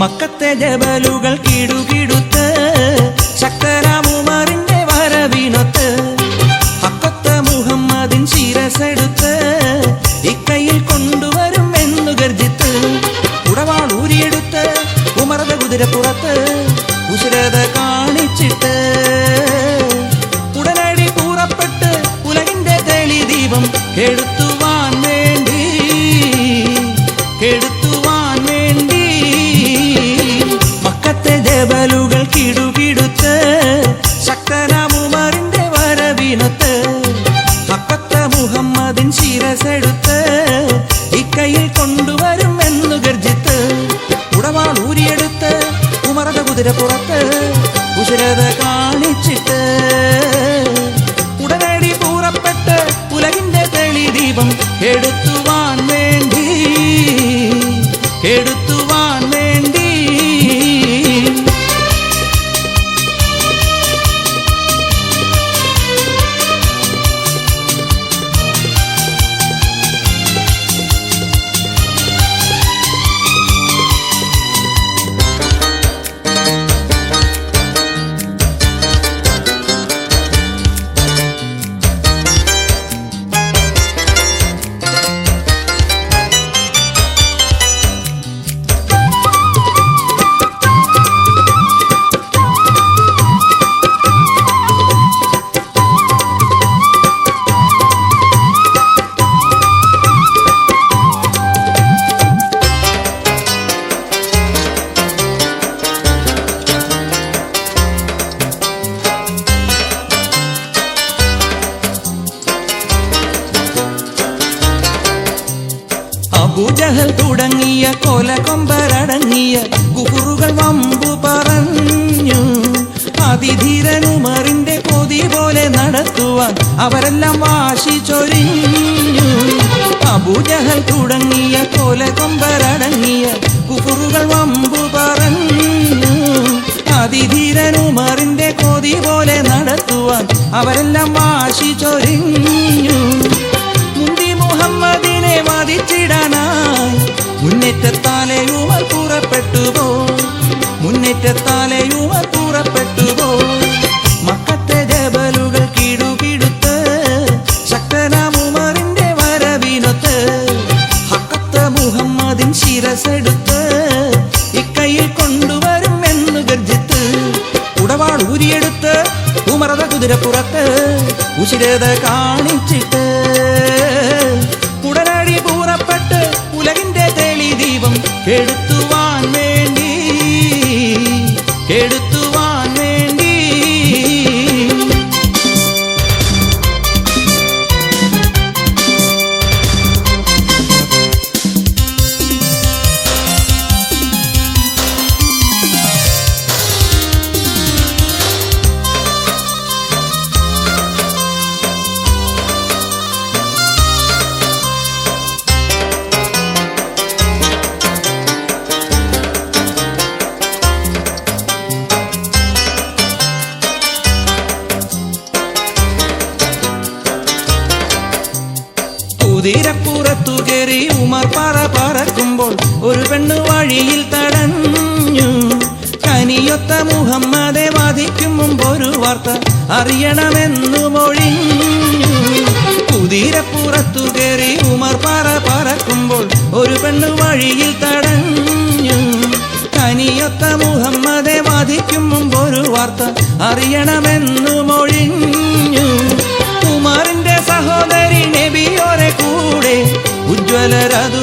മക്കത്തെ ജബലുകൾ കിടുകിടുത്ത് ശക്തരാമുമാറിന്റെ വരവിനൊത്ത്. ഹക്കത്തെ മുഹമ്മദിൻ ശിരസെടുത്ത് അബൂജഹൽ തുടങ്ങിയ കൊല കൊമ്പരടങ്ങിയ കുറുകൾ വമ്പു പറഞ്ഞു. അതിധീരനുമറിന്റെ പൊതി പോലെ നടത്തുവാൻ അവരെല്ലാം വാശി ചൊരിഞ്ഞു. അബൂജഹൽ തുടങ്ങിയ കൊല കൊമ്പരടങ്ങിയ കുറുകൾ വമ്പു പറഞ്ഞു. അതിധീരനുമറിന്റെ കൊതി പോലെ നടത്തുവാൻ അവരെല്ലാം വാശി ചൊരിഞ്ഞു. മുന്തി മുഹമ്മദിനെ വധിച്ചിടാനായി മുന്നേറ്റത്താലെ ഉമർ പുറപ്പെട്ടുപോ മക്കത്തെ ജബലുകൾ കിടുകിടുത്ത് ശക്തനാം ഉമറിന്റെ വരവിനൊത്ത് ഹക്കത്തെ മുഹമ്മദിൻ ശിരസെടുത്ത് ഇക്കയിൽ കൊണ്ടുവരും എന്ന് ഗർജിത്ത് ഉടവാൾ കുതിരപ്പുറത്ത് ഉശിരത കാണിച്ചിട്ട് ഉടനടി പൂറപ്പെട്ട് ഉലകിന്റെ തെളി ദീപം കെടുത്തുവാൻ അറിയണമെന്നു മൊഴിഞ്ഞു. കുതിരപ്പുറത്തു കയറി ഉമർ പറ പറക്കുമ്പോൾ ഒരു പെണ്ണ് വഴിയിൽ തടഞ്ഞു. കനിയൊത്ത മുഹമ്മദെ വധിക്കും മുമ്പ് ഒരു വാർത്ത അറിയണമെന്നു മൊഴിഞ്ഞു. ഉമറിന്റെ സഹോദരി നബിയോരെ കൂടെ ഉജ്ജ്വലരതു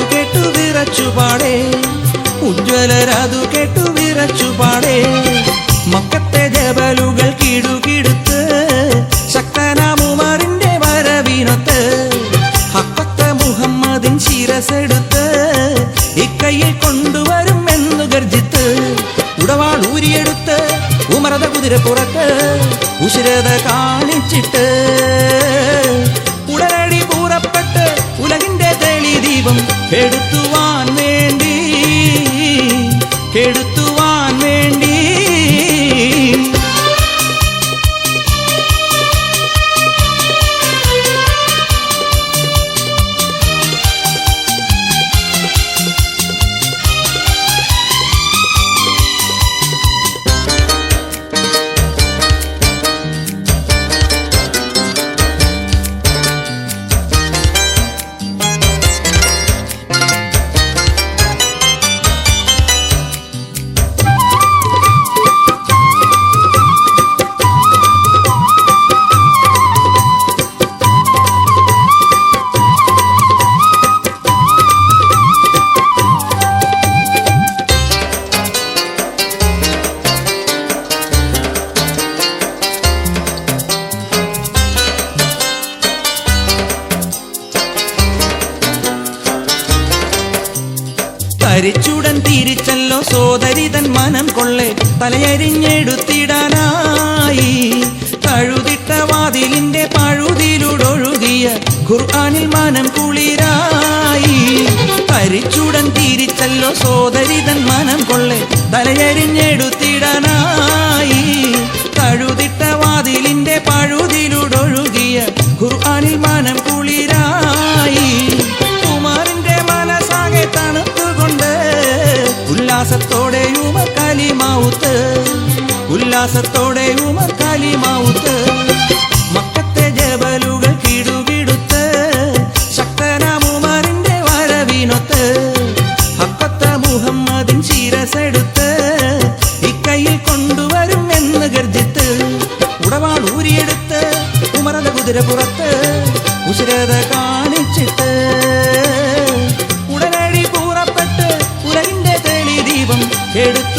ഇക്കയിൽ കൊണ്ടുവരും എന്ന് ഗർജിത്ത്. ഉടവാൾ ഊരിയെടുത്ത് ഉമരത കുതിര പുറത്ത് ഉശിരത കാണിച്ചിട്ട് തരിച്ചുടൻ തിരിച്ചല്ലോ സോദരിതൻ മനം കൊള്ളെ. തലയരിഞ്ഞെടുത്തിടാനായി. കഴുതിട്ട വാതിലിന്റെ പഴുതിലൂടൊഴുകിയ ഖുർആാനിൽ മനം കുളിരായി. തരിച്ചുടൻ തിരിച്ചല്ലോ സോദരിതൻ മനം കൊള്ളെ. തലയരിഞ്ഞെടുത്തിടാനായി. വിശ്വാസത്തോടെ ഉമർ കാലിമാവുത്ത് മക്കത്തെ ജബലുകൾ കിടുകിടുത്ത്. ശക്തനാമുമാറിന്റെ വരവിനൊത്ത്. അപ്പത്ത മുഹമ്മദിൻ ശിരസെടുത്ത്. ഇക്കയിൽ കൊണ്ടുവരും എന്ന് ഗർജിത്ത്. ഉടവാൾ ഊരിയെടുത്ത്. ഉമറത കുതിര പുറത്ത്. ഉശരത കാണിച്ചിട്ട്. ഉടനടി കൂറപ്പെട്ട് ഉലകിന്റെ തെളി ദീപം എടുത്ത്